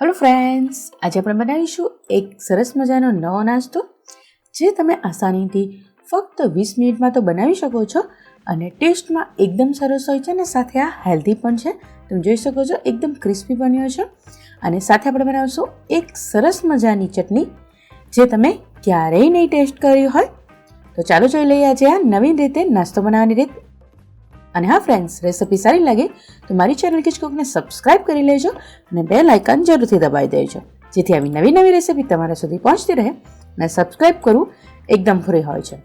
Hello friends આજે આપણે બનાવીશું એક સરસ મજાનો નવો નાસ્તો, જે તમે આસાનીથી ફક્ત વીસ મિનિટમાં તો બનાવી શકો છો અને ટેસ્ટમાં એકદમ સરસ હોય છે અને સાથે આ હેલ્ધી પણ છે. તમે જોઈ શકો છો, એકદમ ક્રિસ્પી બન્યો છે. અને સાથે આપણે બનાવીશું એક સરસ મજાની ચટણી, જે તમે ક્યારેય નહીં ટેસ્ટ કરી હોય. તો ચાલો જોઈ લઈએ આજે આ નવીન રીતે નાસ્તો બનાવવાની રીત. અને હા ફ્રેન્ડ્સ રેસિપી સારી લાગે તો મારી ચેનલ કિચ કુકને સબસ્ક્રાઇબ કરી લેજો અને બે લાઇકન જરૂરથી દબાવી દેજો. જેથી આવી નવી નવી રેસિપી તમારા સુધી પહોંચતી રહે અને સબસ્ક્રાઇબ કરવું એકદમ ફ્રી હોય છે.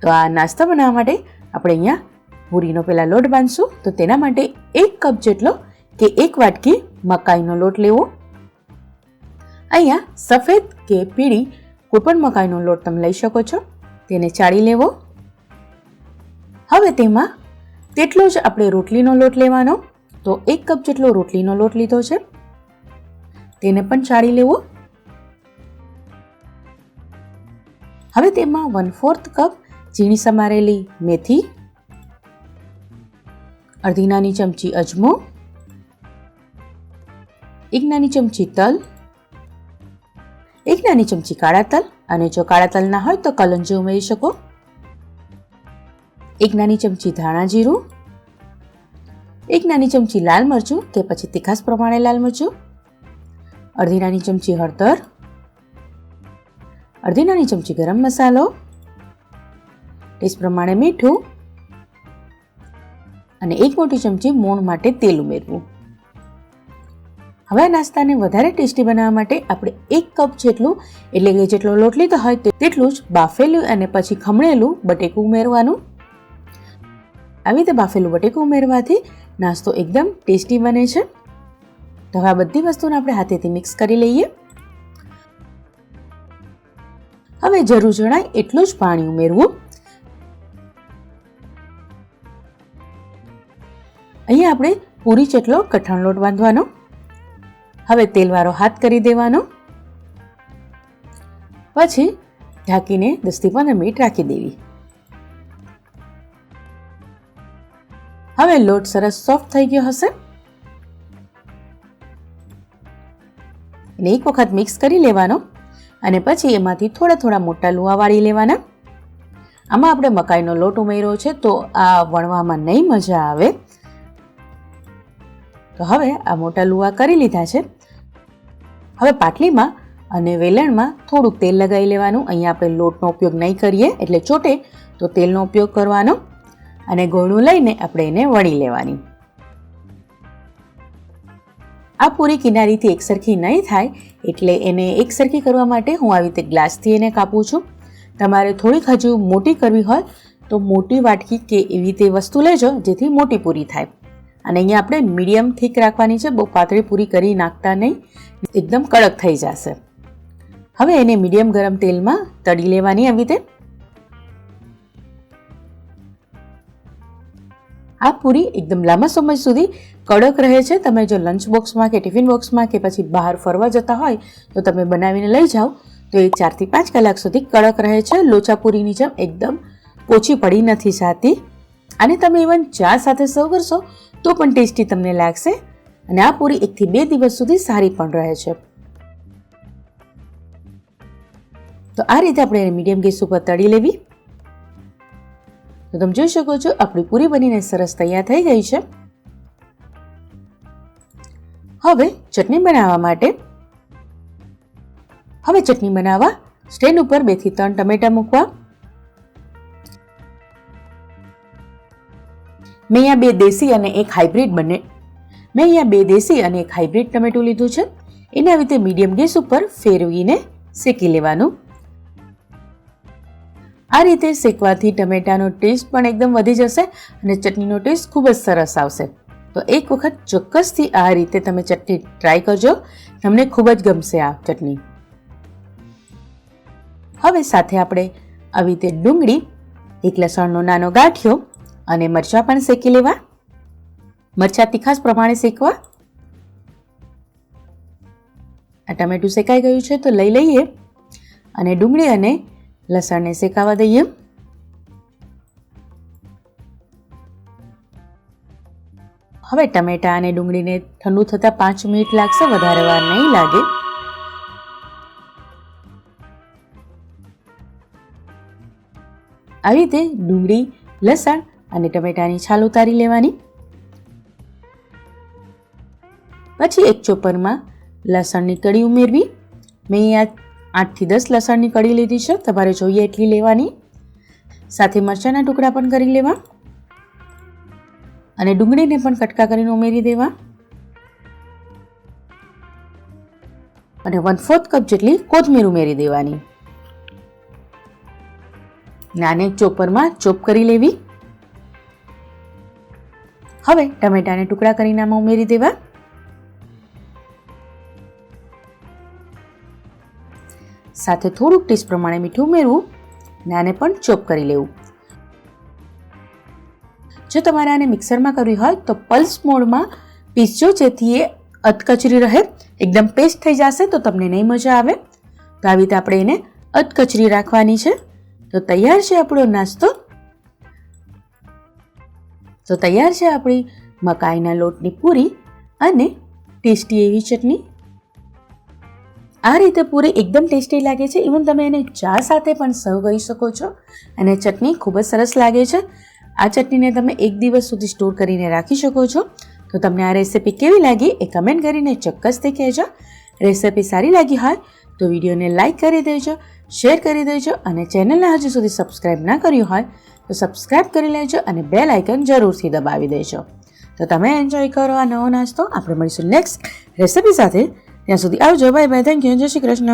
તો આ નાસ્તા બનાવવા માટે આપણે અહીંયા પૂરીનો પહેલાં લોટ બાંધશું. તો તેના માટે એક કપ જેટલો કે એક વાટકી મકાઈનો લોટ લેવો. અહીંયા સફેદ કે પીળી કોઈપણ મકાઈનો લોટ તમે લઈ શકો છો. તેને ચાળી લેવો. હવે તેમાં તેટલો જ આપણે રોટલીનો લોટ લેવાનો. તો એક કપ જેટલો રોટલીનો લોટ લીધો છે. તેને પણ ચાળી લેવો. હવે તેમાં વન ફોર્થ કપ ઝીણી સમારેલી મેથી, અડધી નાની ચમચી અજમો, એક નાની ચમચી તલ, એક નાની ચમચી કાળા તલ અને જો કાળા તલ ના હોય તો કલંજી ઉમેરી શકો. એક નાની ચમચી ધાણા જીરું, એક નાની ચમચી લાલ મરચું કે પછી તીખાસ પ્રમાણે લાલ મરચું, અડધી નાની ચમચી હળદર, અડધી નાની ચમચી ગરમ મસાલો, ટેસ્ટ પ્રમાણે મીઠું અને એક મોટી ચમચી મોણ માટે તેલ ઉમેરવું. હવે નાસ્તાને વધારે ટેસ્ટી બનાવવા માટે આપણે એક કપ જેટલું, એટલે કે જેટલો લોટ લીધો હોય તેટલું જ બાફેલું અને પછી ખમણેલું બટેકું ઉમેરવાનું. આવી રીતે બાફેલું બટેકું ઉમેરવાથી નાસ્તો એકદમ ટેસ્ટી બને છે. તો હવે આ બધી વસ્તુને આપણે હાથેથી મિક્સ કરી લઈએ. હવે જરૂર જણાય એટલું જ પાણી ઉમેરવું. અહીંયા આપણે પૂરી જેટલો કઠણ લોટ બાંધવાનો. હવે તેલવાળો હાથ કરી દેવાનો. પછી ઢાંકીને દસથી પંદર મિનિટ રાખી દેવી. હવે લોટ સરસ સોફ્ટ થઈ ગયો હશે. એને એક વખત મિક્સ કરી લેવાનો અને પછી એમાંથી થોડા થોડા મોટા લુવા વાળી લેવાના. આમાં આપણે મકાઈનો લોટ ઉમેર્યો છે તો આ વણવામાં નહીં મજા આવે. તો હવે આ મોટા લુવા કરી લીધા છે. હવે પાટલીમાં અને વેલણમાં થોડુંક તેલ લગાવી લેવાનું. અહીંયા આપણે લોટનો ઉપયોગ નહીં કરીએ એટલે ચોટે તો તેલનો ઉપયોગ કરવાનો. અને ગોળું લઈને આપણે એને વણી લેવાની. આ પૂરી કિનારીથી એકસરખી નહીં થાય, એટલે એને એકસરખી કરવા માટે હું આવી રીતે ગ્લાસથી એને કાપું છું. તમારે થોડીક હજુ મોટી કરવી હોય, તો મોટી વાટકી કે એવી રીતે વસ્તુ લેજો, જેથી મોટી પૂરી થાય. અને અહીંયા આપણે મીડિયમ થીક રાખવાની છે, બહુ પાતળી પૂરી કરી નાખતા નહીં. એકદમ કડક થઈ જશે. હવે એને મીડિયમ ગરમ તેલમાં તળી લેવાની આવી રીતે. આ પૂરી એકદમ લાંબા સમય સુધી કડક રહે છે. તમે જો લંચ બોક્સમાં કે ટિફિન બોક્સમાં કે પછી બહાર ફરવા જતા હોય, તો તમે બનાવીને લઈ જાઓ. તો એ ચારથી પાંચ કલાક સુધી કડક રહે છે. લોચા પૂરીની જેમ એકદમ ઓછી પડી નથી જાતી. અને તમે ઇવન ચા સાથે સર્વ કરશો, તો પણ ટેસ્ટી તમને લાગશે. અને આ પૂરી એકથી બે દિવસ સુધી સારી પણ રહે છે. તો આ રીતે આપણે મીડિયમ ગેસ ઉપર તળી લેવી. તો તમે જોઈ શકો છો, આપણી પૂરી બનીને સરસ તૈયાર થઈ ગઈ છે. હવે ચટણી બનાવવા માટે, હવે ચટણી બનાવવા સ્ટેન્ડ ઉપર બેથી ત્રણ ટમેટા મૂકવા. મેં અહીંયા બે દેશી અને એક હાઇબ્રિડ બંને, મેં અહીંયા બે દેશી અને એક હાઇબ્રિડ ટમેટું લીધું છે. એને આવી રીતે મીડિયમ ગેસ ઉપર ફેરવીને શેકી લેવાનું. આ રીતે શેકવાથી ટમેટાનો ટેસ્ટ પણ એકદમ વધી જશે અને ચટણીનો ટેસ્ટ ખૂબ જ સરસ આવશે. તો એક વખત ચોક્કસથી આ રીતે તમે ચટણી ટ્રાય કરજો. તમને ખૂબ જ ગમશે આ ચટણી. હવે સાથે આપણે આવી રીતે ડુંગળી, એક લસણનો નાનો ગાંઠિયો અને મરચાં પણ શેકી લેવા. મરચાં તીખાસ પ્રમાણે શેકવા. આ ટમેટું શેકાઈ ગયું છે તો લઈ લઈએ. અને ડુંગળી અને લસણને શેકાવા દઈએ. હવે ટમેટા અને ડુંગળીને ઠંડુ થતાં પાંચ મિનિટ લાગશે, વધારે વાર નહીં લાગે. આવી રીતે ડુંગળી, લસણ અને ટમેટાની છાલ ઉતારી લેવાની. પછી એક ચોપરમાં લસણની કળી ઉમેરવી. મેં અહીંયા આઠથી દસ લસણની કળી લીધી છે. તમારે જોઈએ એટલી લેવાની. સાથે મરચાંના ટુકડા પણ કરી લેવા. અને ડુંગળીને પણ કટકા કરીને ઉમેરી દેવા. અને વન ફોર્થ કપ જેટલી કોથમીર ઉમેરી દેવાની. નાને ચોપરમાં ચોપ કરી લેવી. હવે ટમેટાને ટુકડા કરીને આમાં ઉમેરી દેવા. સાથે થોડુંક ટેસ્ટ પ્રમાણે મીઠું ઉમેરવું આને પણ ચોપ કરી લેવું. જો તમારે આને મિક્સરમાં કરવી હોય તો પલ્સ મોડમાં પીસજો, જેથી એ અધકચરી રહે. એકદમ પેસ્ટ થઈ જશે તો તમને નહીં મજા આવે. તો આવી રીતે આપણે એને અધકચરી રાખવાની છે. તો તૈયાર છે આપણો નાસ્તો. તો તૈયાર છે આપણી મકાઈના લોટની પૂરી અને ટેસ્ટી એવી ચટણી. આ રીતે પૂરી એકદમ ટેસ્ટી લાગે છે. ઇવન તમે એને ચા સાથે પણ સર્વ કરી શકો છો. અને ચટણી ખૂબ જ સરસ લાગે છે. આ ચટણીને તમે એક દિવસ સુધી સ્ટોર કરીને રાખી શકો છો. તો તમને આ રેસિપી કેવી લાગી એ કમેન્ટ કરીને ચોક્કસથી કહેજો. રેસિપી સારી લાગી હોય તો વિડીયોને લાઇક કરી દેજો શેર કરી દેજો અને ચેનલને હજુ સુધી સબસ્ક્રાઇબ ના કર્યું હોય તો સબસ્ક્રાઇબ કરી લેજો અને બેલ આઇકન જરૂરથી દબાવી દેજો. તો તમે એન્જોય કરો આ નવો નાસ્તો. આપણે મળીશું નેક્સ્ટ રેસિપી સાથે. ત્યાં સુધી આવજો. Bye bye. થેન્ક યુ જય શ્રી કૃષ્ણ.